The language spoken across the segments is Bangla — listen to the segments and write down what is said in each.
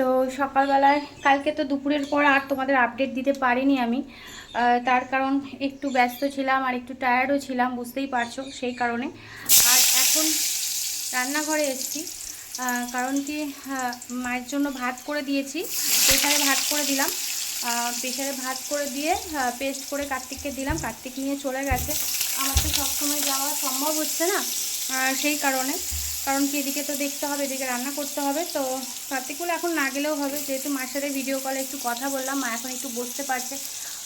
তো সকালবেলায়, কালকে তো দুপুরের পর আর তোমাদের আপডেট দিতে পারিনি আমি। তার কারণ একটু ব্যস্ত ছিলাম আর একটু টায়ার্ডও ছিলাম, বুঝতেই পারছ সেই কারণে। আর এখন রান্নাঘরে এসেছি কারণ কি মায়ের জন্য ভাত করে দিয়েছি প্রেশারে ভাত করে দিলাম। প্রেশারে ভাত করে দিয়ে পেস্ট করে কার্তিককে দিলাম। কার্তিক নিয়ে চলে গেছে। আমার তো সবসময় যাওয়া সম্ভব হচ্ছে না সেই কারণে। কারণ কি এদিকে তো দেখতে হবে, এদিকে রান্না করতে হবে, তো কার্তিকগুলো এখন না গেলেও হবে। যেহেতু মার সাথে ভিডিও কলে একটু কথা বললাম, মা এখন একটু বসতে পারছে।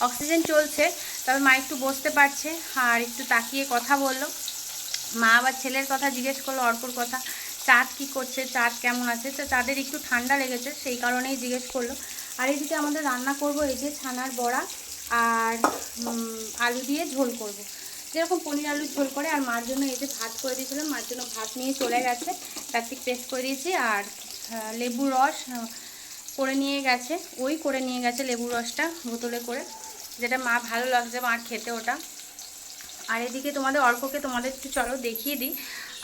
অক্সিজেন চলছে, তবে মা একটু বসতে পারছে আর একটু তাকিয়ে কথা বলল। মা আবার ছেলের কথা জিজ্ঞেস করল, অর্কর কথা। চাঁদ কি করছে, চাঁদ কেমন আছে? তো তাদের একটু ঠান্ডা লেগেছে, সেই কারণেই জিজ্ঞেস করল। আর এদিকে আমাদের রান্না করব এই যে ছানার বড়া আর আলু দিয়ে ঝোল করব। যেরকম পনির আলুর ঝোল করে আর মার জন্য এই যে ভাত করে দিয়েছিলাম মার জন্য ভাত নিয়ে চলে গেছে। কার্তিক পেস্ট করে দিয়েছি আর লেবু রস করে নিয়ে গেছে। ওই করে নিয়ে গেছে লেবু রসটা বোতলে করে যেটা মা ভালো লাগছে মার খেতে ওটা। আর এদিকে তোমাদের অর্ককে তোমাদের একটু চলো দেখিয়ে দিই।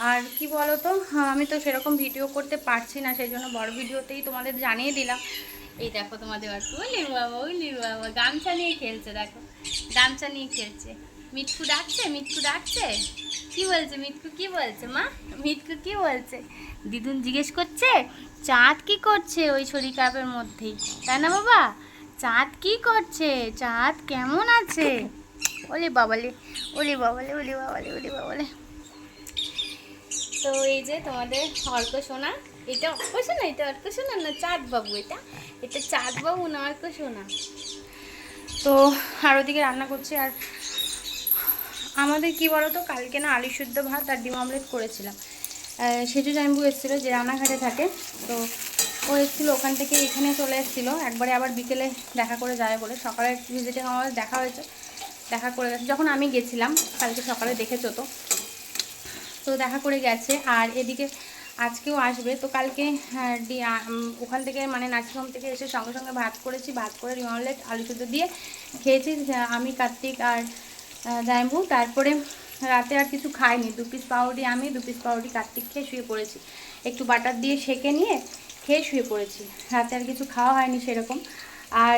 আর কি বলো তো হ্যাঁ, আমি তো সেরকম ভিডিও করতে পারছি না সেই জন্য বড় ভিডিওতেই তোমাদের জানিয়ে দিলাম। এই দেখো তোমাদের অর্ক ওলি বাবা ওলি বাবা গামছা নিয়ে খেলছে দেখো। গামছা নিয়ে খেলছে। মিটকু ডাকছে মিটকু ডাকছে। কি বলছে মিটকু কি বলছে, মা? মিটকু কি বলছে? দিদুন জিজ্ঞেস করছে, চাঁদ কি করছে ওই ছড়ি কাপের মধ্যেই? তাই না বাবা? চাঁদ কি করছে? চাঁদ কেমন আছে? ওলে বাবালে ওলে বাবালে ওলে বাবালে ওলে বাবালে। তো এই যে তোমাদের অর্ক সোনা, এটা অর্ক সোনা, এটা অর্ক সোনা না চাঁদ বাবু এটা? এটা চাঁদ বাবু না অর্ক সোনা? তো আর ওদিকে রান্না করছে আর আমাদের কি বলো তো কালকে না আলু শুদ্ধ ভাত আর ডিম অমলেট করেছিলাম। সেজু জাম্বু এসেছিল যে রানাঘাটে থাকে। তো ও এসেছিল ওখান থেকে এখানে চলে এসেছিল। একবারে আবার বিকেলে দেখা করে যায় বলে। সকালে ভিজিটিং আমাদের দেখা হয়েছে দেখা করে গেছে। যখন আমি গেছিলাম কালকে সকালে দেখেছ তো। তো দেখা করে গেছে আর এদিকে আজকেও আসবে। তো কালকে হ্যাঁ, ওখান থেকে মানে নার্সিংহোম থেকে এসে সঙ্গে সঙ্গে ভাত করেছি। ভাত করে রিমলেট আলু সুদ্ধ দিয়ে খেয়েছি। আমি কার্তিক আর জাইম্বু তারপরে রাতে আর কিছু খাইনি। দু পিস পাউরুটি আমি, দু পিস পাউরুটি কার্তিক খেয়ে শুয়ে পড়েছি। একটু বাটার দিয়ে সেকে নিয়ে খেয়ে শুয়ে পড়েছি। রাতে আর কিছু খাওয়া হয়নি সেরকম। আর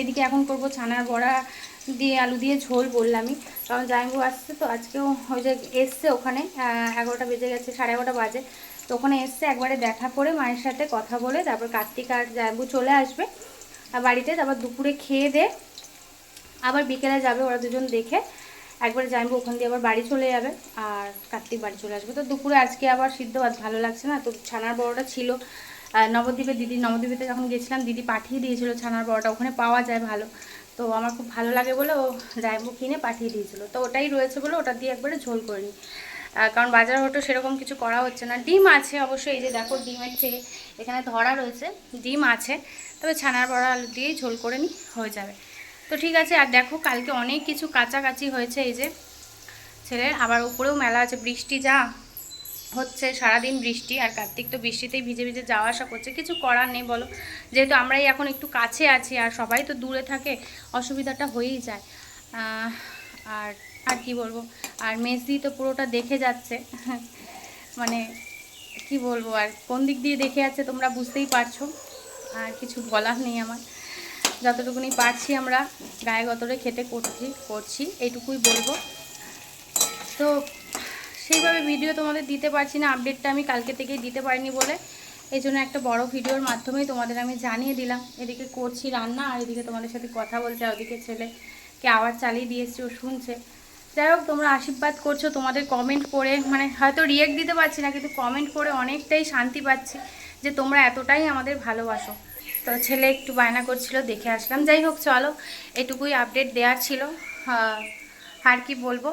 এদিকে এখন করব ছানার বড়া দিয়ে আলু দিয়ে ঝোল বললামই। কারণ জাইম্বু আসছে তো, আজকেও ওই যে এসছে ওখানে এগারোটা বেজে গেছে, সাড়ে এগারোটা বাজে। তো ওখানে এসছে একবারে দেখা করে মায়ের সাথে কথা বলে, তারপর কার্তিক আর জাইম্বু চলে আসবে। বাড়িতে তারপর দুপুরে খেয়ে দে আবার বিকেলে যাবে ওরা দুজন দেখে। একবারে জানব ওখান দিয়ে আবার বাড়ি চলে যাবে আর কার্তিক বাড়ি চলে আসবে। তো দুপুরে আজকে আবার সিদ্ধ ভাত ভালো লাগছে না, তো ছানার বড়টা ছিল। নবদ্বীপে দিদি, নবদ্বীপেতে যখন গেছিলাম, দিদি পাঠিয়ে দিয়েছিল ছানার বড়টা, ওখানে পাওয়া যায় ভালো। তো আমার খুব ভালো লাগে বলে ও জাইবু কিনে পাঠিয়ে দিয়েছিল। তো ওটাই রয়েছে বলে ওটা দিয়ে একবারে ঝোল করে নিই। কারণ বাজার হটো সেরকম কিছু করা হচ্ছে না। ডিম আছে অবশ্যই এই যে দেখো ডিমের থেকে এখানে ধরা রয়েছে, ডিম আছে। তবে ছানার বড়া আলু দিয়েই ঝোল করে নিই, হয়ে যাবে। তো ঠিক আছে, আর দেখো কালকে অনেক কিছু কাছাকাছি হয়েছে এই যে। ছেলের আবার উপরেও মেলা আছে, বৃষ্টি যা হচ্ছে, সারাদিন বৃষ্টি, আর কার্তিক তো বৃষ্টিতেই ভিজে ভিজে যাওয়া আসা করছে। কিছু করার নেই বলো, যেহেতু আমরাই এখন একটু কাছে আছি, আর সবাই তো দূরে থাকে, অসুবিধাটা হয়েই যায়। আর আর কি বলব, আর মেজদি তো পুরোটা দেখে যাচ্ছে। মানে কি বলব, আর কোন দিক দিয়ে দেখে যাচ্ছে তোমরা বুঝতেই পারছ, আর কিছু বলার নেই আমার। যতটুকুনি পারছি আমরা গায়ে গতরে খেতে করছি করছি, এইটুকুই বলব। তো সেইভাবে ভিডিও তোমাদের দিতে পারছি না আপডেটটা আমি কালকে থেকেই দিতে পারিনি বলে। এই জন্য একটা বড় ভিডিওর মাধ্যমেই তোমাদের আমি জানিয়ে দিলাম। এদিকে করছি রান্না আর এদিকে তোমাদের সাথে কথা বলছে, আর ওদিকে ছেলেকে আবার চালিয়ে দিয়েছি ও শুনছে। যাই হোক, তোমরা আশীর্বাদ করছ তোমাদের কমেন্ট করে মানে হয়তো রিয়েক্ট দিতে পারছি না, কিন্তু কমেন্ট করে অনেকটাই শান্তি পাচ্ছি যে তোমরা এতটাই আমাদের ভালোবাসো। তো ছেলে একটু বায়না করছিল, দেখে আসলাম। যাই হোক, চলো। এটুকুই আপডেট দেওয়ার ছিল। আর কি বলব?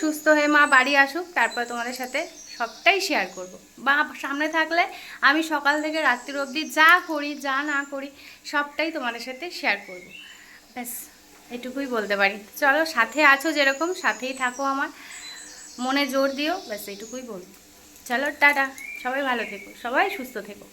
সুস্থ হয়ে মা বাড়ি আসুক, তারপর তোমাদের সাথে সবটাই শেয়ার করব। বা সামনে থাকলে আমি সকাল থেকে রাত্রির অবধি যা করি, যা না করি, সবটাই তোমাদের সাথে শেয়ার করব। ব্যাস, এটুকুই বলতে পারি। চলো, সাথে আছো যেরকম, সাথেই থাকো আমার। মনে জোর দিও, ব্যাস, এটুকুই বলব। চলো, টাটা। সবাই ভালো থেকো, সবাই সুস্থ থেকো।